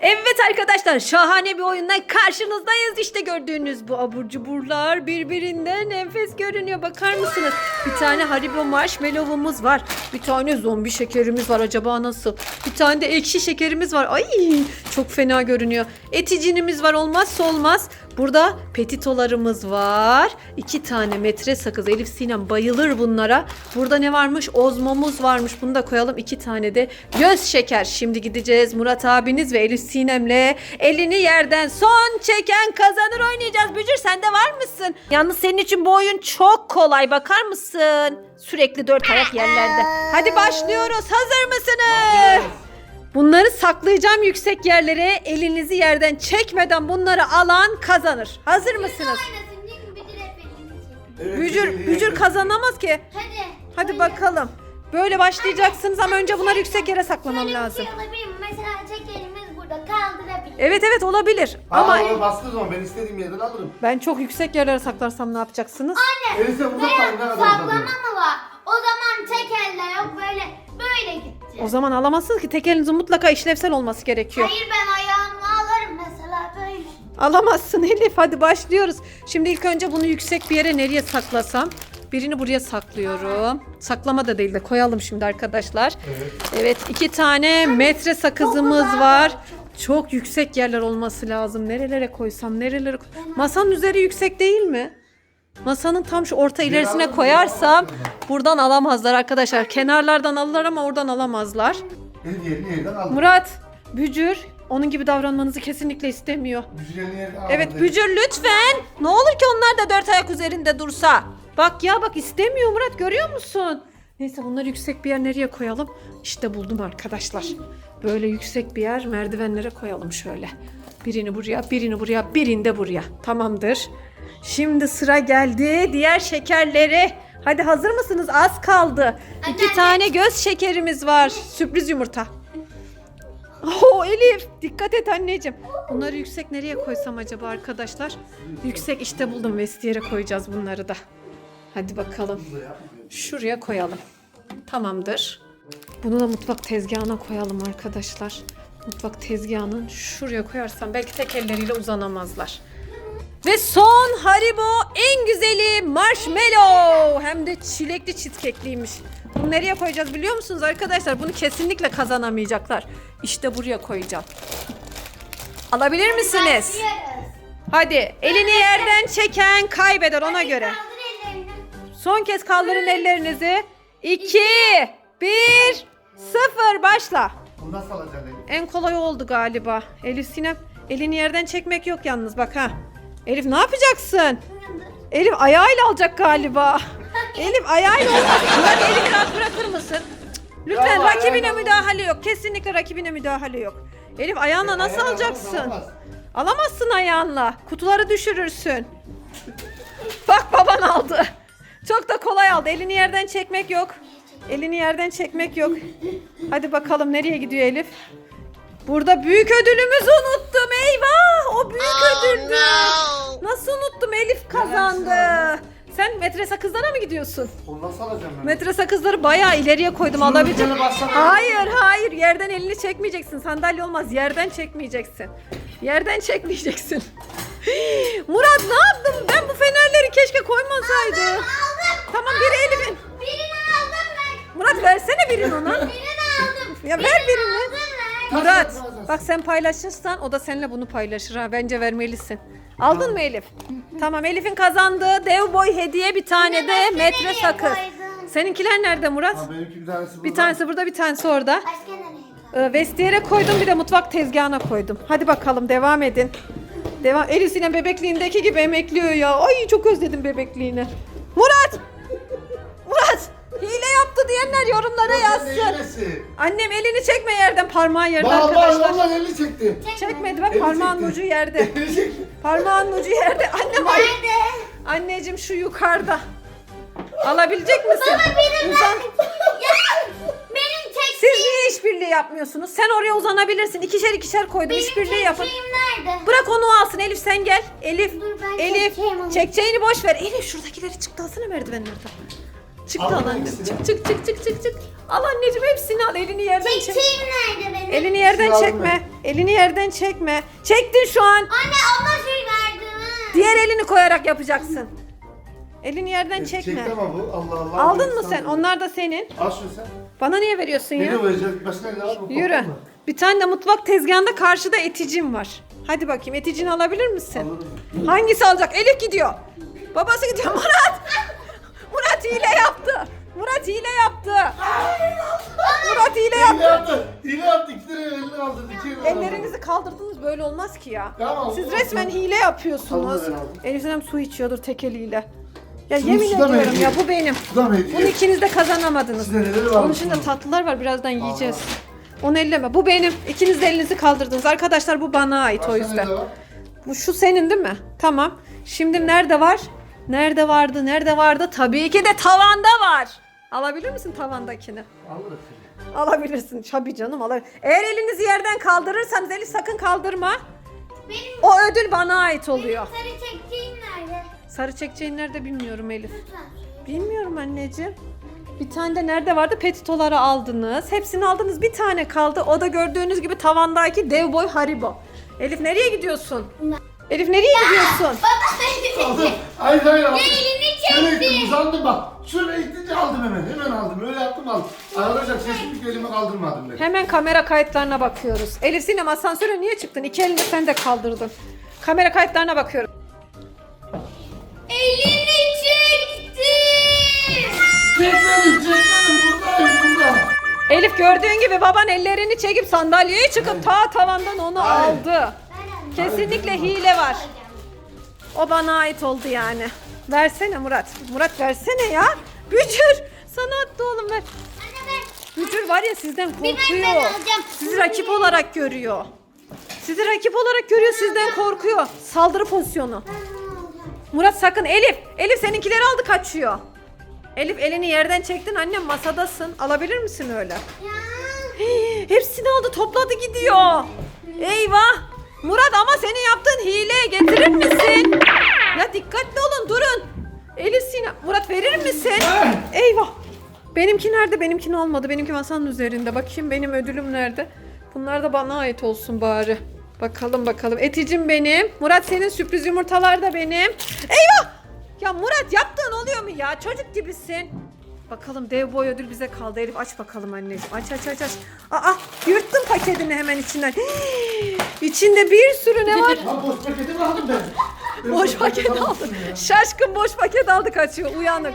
Evet arkadaşlar şahane bir oyunla karşınızdayız. İşte gördüğünüz bu abur cuburlar birbirinden enfes görünüyor. Bakar mısınız? Bir tane Haribo marshmallow'umuz var. Bir tane zombi şekerimiz var. Acaba nasıl? Bir tane de ekşi şekerimiz var. Ay çok fena görünüyor. Eticinimiz var olmazsa olmaz. Burada petitolarımız var. İki tane metre sakız. Elif Sinem bayılır bunlara. Burada ne varmış? Ozmomuz varmış. Bunu da koyalım. İki tane de göz şeker. Şimdi gideceğiz Murat abiniz ve Elif Sinem'le elini yerden son çeken kazanır oynayacağız. Bücür sen de var mısın? Yalnız senin için bu oyun çok kolay. Bakar mısın? Sürekli dört ayak yerlerde. Hadi başlıyoruz. Hazır mısınız? Bunları saklayacağım yüksek yerlere. Elinizi yerden çekmeden bunları alan kazanır. Hazır mısınız? Oynasın çünkü Bücür hep elini çekiyor. Evet, Bücür, kazanamaz ki. Hadi. Hadi oyna. bakalım. Böyle başlayacaksınız ama önce bunları yüksek yere saklamam Şöyle bir lazım. şey olabilir mi? Mesela çekerimiz burada kaldırabilir. Evet evet olabilir. Ama Ama onu bastığı zaman ben istediğim yerden alırım. ben çok yüksek yerlere saklarsam ne yapacaksınız? Elise uzaktan ne kadar Saklama uzatıyor? mı var? O zaman tek elle yok böyle böyle gideceğiz. O zaman alamazsınız ki tek elinizin mutlaka işlevsel olması gerekiyor. Hayır ben ayağımla alırım mesela böyle. Alamazsın Elif hadi başlıyoruz. Şimdi ilk önce bunu yüksek bir yere nereye saklasam? Birini buraya saklıyorum. Saklama da değil de koyalım şimdi arkadaşlar. Evet. Evet iki tane metre sakızımız var. Çok yüksek yerler olması lazım. Nerelere koysam nerelere koy- Masanın üzeri yüksek değil mi? Masanın tam şu orta ilerisine koyarsam buradan alamazlar arkadaşlar. Kenarlardan alırlar ama oradan alamazlar. El yerini yerden aldım. Murat, Bücür onun gibi davranmanızı kesinlikle istemiyor. Aldım. Evet Bücür lütfen. Ne olur ki onlar da dört ayak üzerinde dursa. Bak ya bak istemiyor Murat görüyor musun? Neyse bunları yüksek bir yer nereye koyalım? İşte buldum arkadaşlar. Böyle yüksek bir yer merdivenlere koyalım şöyle. Birini buraya, birini buraya, birini de buraya. Tamamdır. Şimdi sıra geldi diğer şekerlere. Hadi hazır mısınız? Az kaldı. İki Anne, tane göz şekerimiz var. Sürpriz yumurta. Oo Elif dikkat et anneciğim. Bunları yüksek nereye koysam acaba arkadaşlar? Yüksek işte buldum vestiyere koyacağız bunları da. Hadi bakalım. Şuraya koyalım. Tamamdır. Bunu da mutfak tezgahına koyalım arkadaşlar. Mutfak tezgahının şuraya koyarsam belki tek elleriyle uzanamazlar. Ve son Haribo en güzeli marshmallow. Hem de çilekli cheesecake'liymiş. Bunu nereye koyacağız biliyor musunuz arkadaşlar? Bunu kesinlikle kazanamayacaklar. İşte buraya koyacağım. Alabilir misiniz? Hadi elini yerden çeken kaybeder ona göre. Kaldır ellerini. Son kez kaldırın ellerinizi. 2 1 0 başla. Bunu nasıl alacaksın Elif? En kolay oldu galiba. Elif Sinem elini yerden çekmek yok yalnız bak ha. Elif ne yapacaksın? Elif ayağıyla alacak galiba. Elif ayağıyla olmaz. Murat elini rahat bırakır mısın? Lütfen Ya, rakibine ayağıyla- müdahale yok. Kesinlikle rakibine müdahale yok. Elif ayağınla nasıl Ayağına alacaksın? alamaz. Alamazsın ayağınla. Kutuları düşürürsün. Bak baban aldı. Çok da kolay aldı. Elini yerden çekmek yok. Elini yerden çekmek yok. Hadi bakalım nereye gidiyor Elif? Burada büyük ödülümüzü unuttum. Eyvah! O büyük ödüldü. Nasıl unuttum? Elif kazandı. Sen metre sakızlara mı gidiyorsun? Onu nasıl alacağım ben? Metre sakızları bayağı ileriye koydum Şunun alabilecek. Hayır hayır yerden elini çekmeyeceksin. Sandalye olmaz. Yerden çekmeyeceksin. Yerden çekmeyeceksin. Murat ne yaptın? Ben bu fenerleri keşke koymasaydım. Aldım. Tamam biri Elif'in. Birini aldım ben. Murat versene birini ona. Birini aldım. Ya ver birini. Aldım. Murat bak sen paylaşırsan o da seninle bunu paylaşır ha. Bence vermelisin. Aldın mı Elif? Tamam Elif'in kazandığı dev boy hediye bir tane de başka metre nereye sakız. koydun? Seninkiler nerede Murat? Ha, benimki bir tanesi burada. Bir tanesi burada bir tanesi orada. Başka nereye koydun? Ee, Vestiyere koydum bir de mutfak tezgahına koydum. Hadi bakalım devam edin. Devam. Elif Sinem bebekliğindeki gibi emekliyor ya. Ay çok özledim bebekliğini. Murat! Hile yaptı diyenler yorumlara yazsın. hilesi? Annem elini çekme yerden parmağı yerde Bağır bağır arkadaşlar. Allah elini çekti. Çekmedi bak Elini parmağın çekti. ucu yerde. Elini çekti. Parmağın ucu yerde. Annem ay. Nerede? Anneciğim şu yukarıda. Alabilecek misin? Benim Uzan. Ya benim tek Siz niye işbirliği yapmıyorsunuz? Sen oraya uzanabilirsin. İkişer ikişer koydum. benim İşbirliği yapın. çektiğim nerede? Bırak onu alsın Elif sen gel. Elif. Dur, ben Elif. çekeceğim onu. Çekeceğini boş ver. Elif şuradakileri çıktı alsana merdivenlerden. Çık Al. Çık çık çık çık çık çık. Al anneciğim hepsini al. Elini yerden çek. Çiçeğim nerede benim? Elini yerden Aldım çekme. Elini yerden çekme. Çektin şu an. Anne ama şey verdi. Diğer elini koyarak yapacaksın. Elini yerden çekme. Çekti ama bu. Allah Allah. Aldın mı sen? Onlar da senin. Al şunu sen. Bana niye veriyorsun ya? Beni vereceğiz. Başka ne var mı? Yürü. Korktun mu? Bir tane de mutfak tezgahında karşıda eticim var. Hadi bakayım eticini alabilir misin? Alırım. Hangisi alacak? Elif gidiyor. Babası gidiyor. Murat! Murat hile yaptı. Murat hile yaptı. Murat hile Hile yaptı. yaptı. Hile yaptı. İki tane elini. İki kaldırdı. Ellerinizi kaldırdınız böyle olmaz ki ya. Tamam, Siz olsun. resmen hile yapıyorsunuz. Tamam, ben aldım. Elif Sinem su içiyordur tek eliyle. Ya Su- yemin su da mı ediyorum hediye? ya bu benim. Hediye? Bunu ikiniz de kazanamadınız. Sizde neleri var? Onun içinde tatlılar var birazdan yiyeceğiz. Onu elleme. Bu benim. İkiniz de elinizi kaldırdınız. Arkadaşlar bu bana ait o yüzden. Bu şu senin değil mi? Tamam. Şimdi nerede var? Nerede vardı? Nerede vardı? Tabii ki de tavanda var. Alabilir misin tavandakini? Alırız. Alabilirsin. Tabii canım alabilir. Eğer elinizi yerden kaldırırsanız Elif sakın kaldırma. Benim O ödül bana ait oluyor. sarı çektiğim nerede? Sarı çekeceğin nerede bilmiyorum Elif. Lütfen. Bilmiyorum anneciğim. Bir tane de nerede vardı? Petitoları aldınız. Hepsini aldınız. Bir tane kaldı. O da gördüğünüz gibi tavandaki dev boy Haribo. Elif nereye gidiyorsun? Elif nereye gidiyorsun? Baba Aldım. Hayır hayır aldım. elini Şöyle çekti. ittim uzandım bak. Şöyle itince aldım hemen. Hemen aldım. Öyle yaptım aldım. Arkadaşlar kesinlikle elimi kaldırmadım ben. Hemen kamera kayıtlarına bakıyoruz. Elif Sinem asansöre niye çıktın? İki elini sen de kaldırdın. Kamera kayıtlarına bakıyorum. Elini çekti. Çekmedim çekmedim. Buradayım burada. Elif gördüğün gibi baban ellerini çekip sandalyeye çıkıp ta tavandan onu aldı. Kesinlikle hile var. O bana ait oldu yani. Versene Murat. Murat versene ya. Bücür. Sana attı oğlum ver. Bücür var ya sizden korkuyor. Sizi rakip olarak görüyor. Sizi rakip olarak görüyor sizden korkuyor. Saldırı pozisyonu. Murat sakın Elif. Elif seninkileri aldı kaçıyor. Elif elini yerden çektin annem masadasın. Alabilir misin öyle? Ya. Hepsini aldı topladı gidiyor. Eyvah. Murat ama senin yaptığın hile getirir misin? Ya dikkatli olun durun. Elif Sinem. Murat verir misin? Eyvah. Benimki nerede? Benimki olmadı. Benimki masanın üzerinde. Bakayım benim ödülüm nerede? Bunlar da bana ait olsun bari. Bakalım bakalım. Eticim benim. Murat senin sürpriz yumurtalar da benim. Eyvah! Ya Murat yaptığın oluyor mu ya? Çocuk gibisin. Bakalım dev boy ödül bize kaldı. Elif aç bakalım anneciğim. Aç aç aç aç. Aa yırttın paketini hemen içinden. Hii, İçinde bir sürü ne var? Ha boş paketi mi aldım ben? Ben boş paket aldı. almışım ya. Şaşkın boş paket aldı kaçıyor. Uyanık.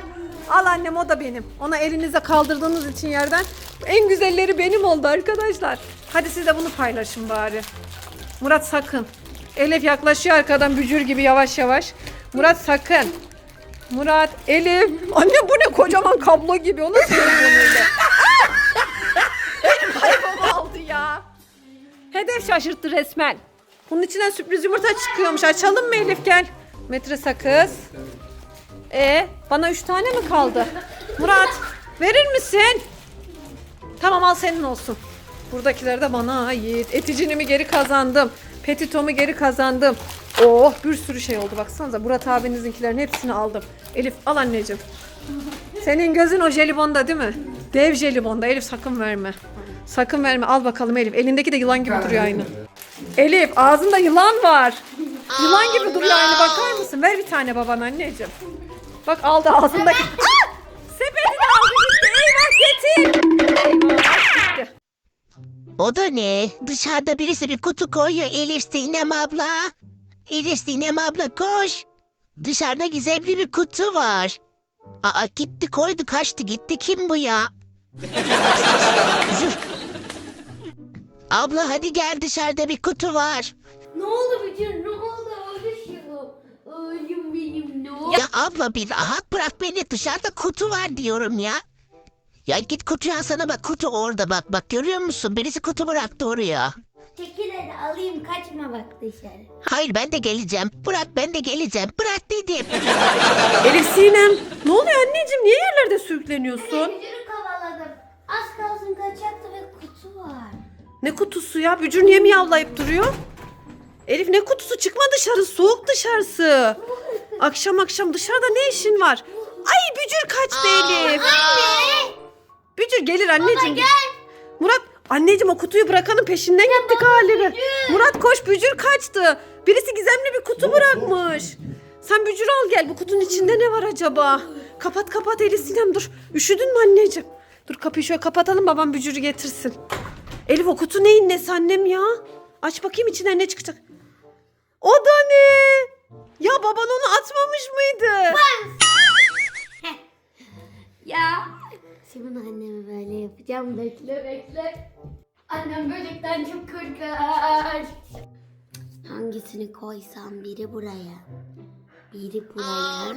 Al annem o da benim. Ona elinize kaldırdığınız için yerden en güzelleri benim oldu arkadaşlar. Hadi siz de bunu paylaşın bari. Murat sakın. Elif yaklaşıyor arkadan bücür gibi yavaş yavaş. Murat sakın. Murat, Elif. Anne bu ne kocaman kablo gibi. O nasıl öyle? Benim kaybomu aldı ya. Hedef şaşırttı resmen. Bunun içinden sürpriz yumurta çıkıyormuş. Açalım mı Elif gel. Metre sakız. E bana üç tane mi kaldı? Murat verir misin? Tamam al senin olsun. Buradakiler de bana ait. Eticinimi geri kazandım. Petitomu geri kazandım. Oh bir sürü şey oldu baksanıza. Murat abinizinkilerin hepsini aldım. Elif al anneciğim. Senin gözün o jelibonda değil mi? Dev jelibonda. Elif sakın verme. Sakın verme. Al bakalım Elif. Elindeki de yılan gibi duruyor aynı. Elif ağzında yılan var. Yılan gibi duruyor aynı bakar mısın? Ver bir tane baban anneciğim. Bak aldı ağzındaki. Ah! Sepetini aldı gitti. Eyvah getir. Eyvah gitti. O da ne? Dışarıda birisi bir kutu koyuyor Elif Sinem abla. Elif Sinem abla koş. Dışarıda gizemli bir kutu var. Aa gitti koydu kaçtı gitti kim bu ya? Züh. abla hadi gel dışarıda bir kutu var. Ne oldu Bücür? Ne oldu? Ölüşüm. Ölüm benim ne oldu? Ya abla bir rahat bırak beni dışarıda kutu var diyorum ya. Ya git kutuyu alsana bak kutu orada bak bak görüyor musun? Birisi kutu bıraktı oraya. Çekil hadi alayım kaçma bak dışarı. Hayır ben de geleceğim. Bırak ben de geleceğim. Bırak dedim. Elif Sinem. Ne oluyor anneciğim? Niye yerlerde sürükleniyorsun? Bücür'ü kovaladım. Az kalsın kaçacaktı ve kutu var. Ne kutusu ya? Bücür niye miyavlayıp duruyor? Elif ne kutusu? Çıkma dışarı. Soğuk dışarısı. Akşam akşam dışarıda ne işin var? Ay bücür kaçtı Elif. Anne. Bücür gelir anneciğim. gel. Murat anneciğim o kutuyu bırakanın peşinden gitti galiba. Murat koş bücür kaçtı. Birisi gizemli bir kutu bırakmış. Sen bücür al gel bu kutunun içinde ne var acaba? Kapat kapat Elif Sinem dur. Üşüdün mü anneciğim? Dur kapıyı şöyle kapatalım babam bücürü getirsin. Elif o kutu neyin nesi annem ya? Aç bakayım içinden ne çıkacak. O da ne? Ya baban onu atmamış mıydı? Ya. Şimdi anneme böyle yapacağım. Bekle bekle. Annem böcekten çok korkar. Hangisini koysam biri buraya. Biri buraya.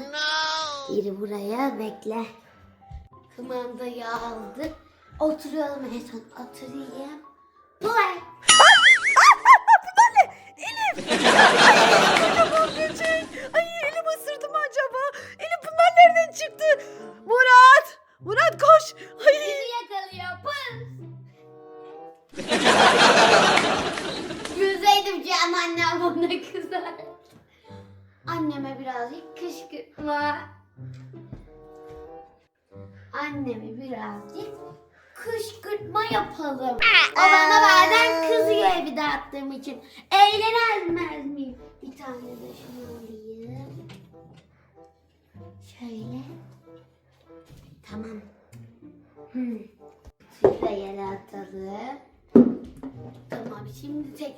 Biri buraya bekle. Kumandayı aldık. Oturalım en son oturayım. Play. Ay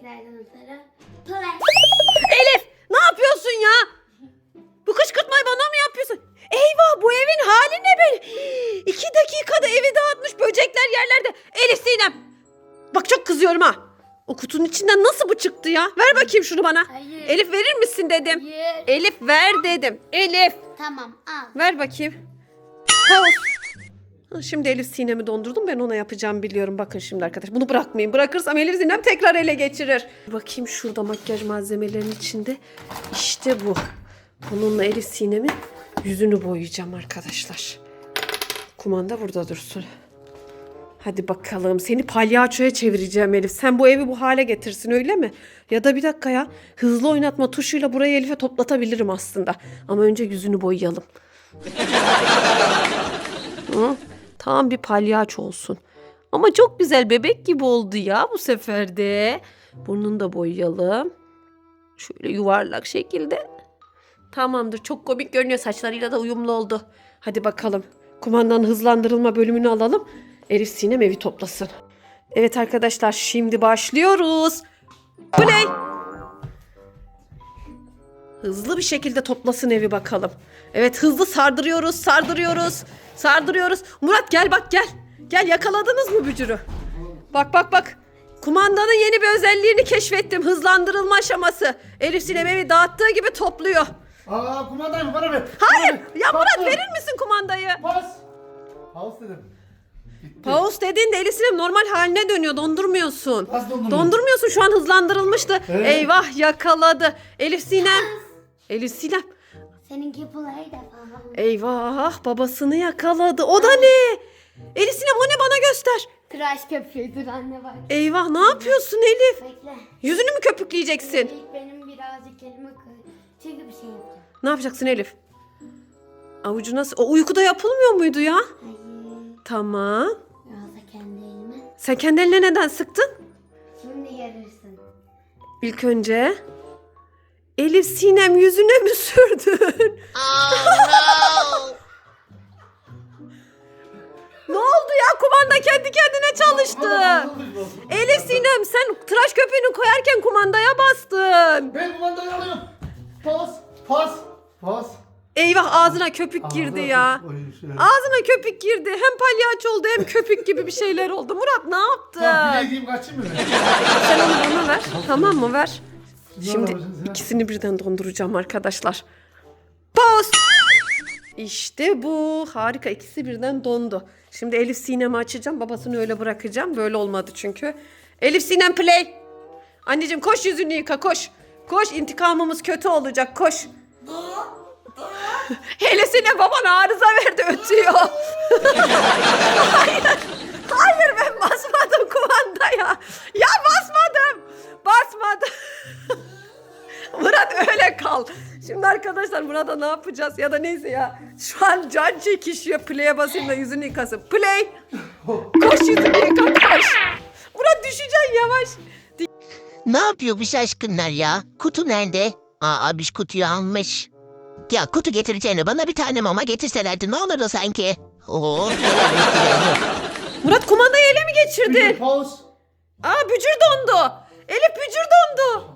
Play. Elif ne yapıyorsun ya? Bu kışkırtmayı bana mı yapıyorsun? Eyvah bu evin hali ne be? İki dakikada evi dağıtmış böcekler yerlerde. Elif Sinem. Bak çok kızıyorum ha. O kutunun içinden nasıl bu çıktı ya? Ver bakayım şunu bana. Hayır. Elif verir misin dedim. Hayır. Elif ver dedim. Elif Tamam al. ver bakayım. Pause. Şimdi Elif Sinem'i dondurdum ben ona yapacağım biliyorum. Bakın şimdi arkadaş bunu bırakmayın. Bırakırsam Elif Sinem tekrar ele geçirir. Bakayım şurada makyaj malzemelerinin içinde. İşte bu. Bununla Elif Sinem'in yüzünü boyayacağım arkadaşlar. Kumanda burada dursun. Hadi bakalım seni palyaçoya çevireceğim Elif. Sen bu evi bu hale getirsin öyle mi? Ya da bir dakika ya hızlı oynatma tuşuyla burayı Elif'e toplatabilirim aslında. Ama önce yüzünü boyayalım. Hı? Tam bir palyaço olsun. Ama çok güzel bebek gibi oldu ya bu sefer de. Burnunu da boyayalım. Şöyle yuvarlak şekilde. Tamamdır çok komik görünüyor saçlarıyla da uyumlu oldu. Hadi bakalım. Kumandanın hızlandırılma bölümünü alalım. Elif Sinem evi toplasın. Evet arkadaşlar şimdi başlıyoruz. Ne? Hızlı bir şekilde toplasın evi bakalım. Evet hızlı sardırıyoruz, sardırıyoruz, sardırıyoruz. Murat gel bak gel. Gel yakaladınız mı bücürü? Bak bak bak. Kumandanın yeni bir özelliğini keşfettim. Hızlandırılma aşaması. Elif Sinem evi dağıttığı gibi topluyor. Aa kumandayı bana ver. Hayır. Bana ver. Ya Murat ver. verir misin kumandayı? Bas. Pause dedim. Bitti. Pause dediğinde Elif Sinem normal haline dönüyor. Dondurmuyorsun. Nasıl dondurmuyor? Dondurmuyorsun. Şu an hızlandırılmıştı. Evet. Eyvah yakaladı. Elif Sinem. Elif Sinem. Seninki de falan. Eyvah babasını yakaladı. O da ne? Elif Sinem o ne bana göster. Tıraş köpüğüdür anne bak. Eyvah ne yapıyorsun Elif? Bekle. Yüzünü mü köpükleyeceksin? İlk benim birazcık elime koy. Çünkü bir şey yapacağım. Ne yapacaksın Elif? Avucu nasıl? O uykuda yapılmıyor muydu ya? Hayır. Tamam. Biraz da kendi elime. Sen kendi eline neden sıktın? Şimdi görürsün. İlk önce Elif Sinem yüzüne mi sürdün? ne oldu ya? Kumanda kendi kendine çalıştı. Elif Sinem sen tıraş köpüğünü koyarken kumandaya bastın. Ben kumandayı alıyorum. Pas. Pas. Pas. Eyvah ağzına köpük girdi ya. Şöyle. Ağzına köpük girdi. Hem palyaço oldu hem köpük gibi bir şeyler oldu. Murat ne Tamam yaptın? bilediğim kaçayım mı? Sen onu bana ver. Tamam mı? Ver. Şimdi ikisini birden donduracağım arkadaşlar. Poz. İşte bu. Harika. İkisi birden dondu. Şimdi Elif Sinem'i açacağım. Babasını öyle bırakacağım. Böyle olmadı çünkü. Elif Sinem play. Anneciğim koş yüzünü yıka koş. Koş intikamımız kötü olacak koş. Elif Sinem baban arıza verdi ötüyor. Hayır. Hayır ben basmadım kumandaya. Ya basmadım. Basmadım. Murat öyle kal. Şimdi arkadaşlar burada ne yapacağız ya da neyse ya. Şu an can çekişiyor. Play'e basayım da yüzünü yıkasın. Play. Koş yüzünü yıka koş. Murat düşeceksin yavaş. Ne yapıyor bu şaşkınlar ya? Kutu nerede? Aa abiş kutuyu almış. Ya kutu getireceğine bana bir tane mama getirselerdi ne olurdu sanki? Oo, bekliyorum. Murat kumandayı ele mi geçirdin? Pause. Aa bücür dondu. Elif bücür dondu.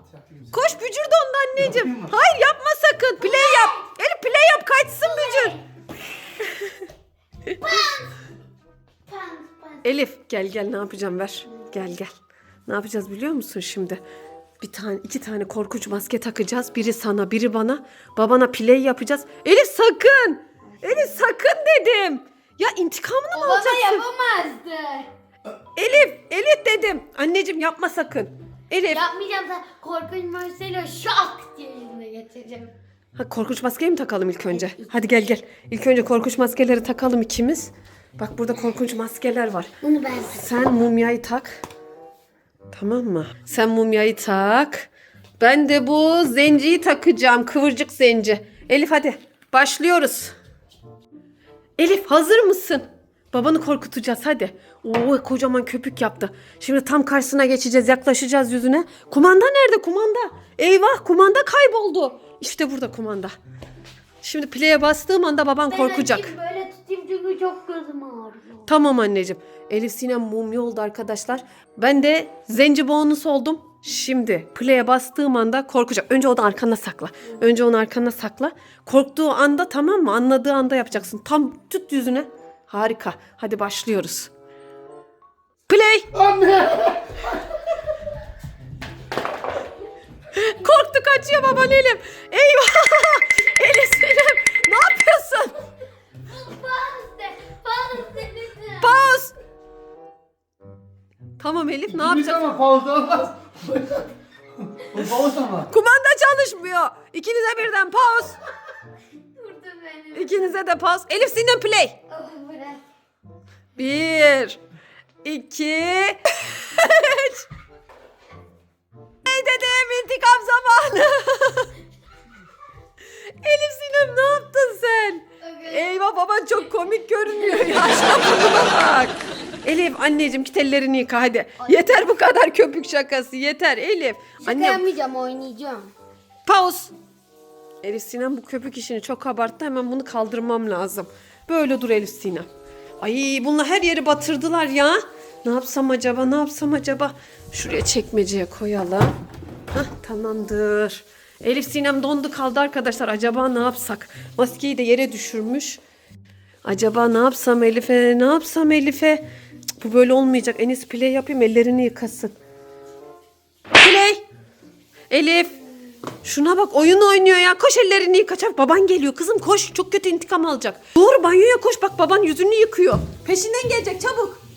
Koş bücür dondu anneciğim. Hayır yapma sakın. Play yap. Elif play yap kaçsın bücür. Elif gel gel ne yapacağım ver. Gel gel. Ne yapacağız biliyor musun şimdi? Bir tane iki tane korkunç maske takacağız. Biri sana biri bana. Babana play yapacağız. Elif sakın. Elif sakın dedim. Ya intikamını mı Bana alacaksın? yapamazdı. Elif, Elif dedim. Anneciğim yapma sakın. Elif. Yapmayacağım da korkunç Marcelo şak diye yüzüne getireceğim. Ha, korkunç maskeyi mi takalım ilk önce? Hadi gel gel. İlk önce korkunç maskeleri takalım ikimiz. Bak burada korkunç maskeler var. Bunu ben Sen mumyayı tak. Tamam mı? Sen mumyayı tak. Ben de bu zenciyi takacağım. Kıvırcık zenci. Elif hadi. Başlıyoruz. Elif hazır mısın? Babanı korkutacağız hadi. Oo kocaman köpük yaptı. Şimdi tam karşısına geçeceğiz. Yaklaşacağız yüzüne. Kumanda nerede kumanda? Eyvah kumanda kayboldu. İşte burada kumanda. Şimdi play'e bastığım anda baban korkacak. Ben açayım, böyle tutayım çünkü çok gözüm ağrıyor. Tamam anneciğim. Elif Sinem mumya oldu arkadaşlar. Ben de zenci bonus oldum. Şimdi play'e bastığım anda korkacak. Önce onu arkana sakla. Önce onu arkana sakla. Korktuğu anda tamam mı? Anladığı anda yapacaksın. Tam tut yüzüne. Harika. Hadi başlıyoruz. Play. Anne. Korktu kaçıyor baban Elif. Eyvah. Elif Sinem ne yapıyorsun? Pause. Tamam Elif ne Yapacağız yapacaksın? ama pause olmaz. O ama. Kumanda çalışmıyor. İkinize birden pause. Beni. İkinize de pause. Elif Sinem play. Bırak. Bir, iki, üç. Hey dedim intikam zamanı. Elif Sinem ne yaptın sen? Eyvah baban çok komik görünüyor ya. Burnuna bak. Elif anneciğim git ellerini yıka hadi. Yeter bu kadar köpük şakası yeter Elif. Annem yapmayacağım oynayacağım. pause. Elif Sinem bu köpük işini çok abarttı hemen bunu kaldırmam lazım. Böyle dur Elif Sinem. Ay bunlar her yeri batırdılar ya. Ne yapsam acaba ne yapsam acaba? Şuraya çekmeceye koyalım. Hah tamamdır. Elif Sinem dondu kaldı arkadaşlar. Acaba ne yapsak? Maskeyi de yere düşürmüş. Acaba ne yapsam Elif'e? Ne yapsam Elif'e? Bu böyle olmayacak. En iyisi play yapayım ellerini yıkasın. Play. Elif. Şuna bak oyun oynuyor ya. Koş ellerini yıka çabuk. Baban geliyor kızım koş. Çok kötü intikam alacak. Doğru banyoya koş bak baban yüzünü yıkıyor. Peşinden gelecek çabuk.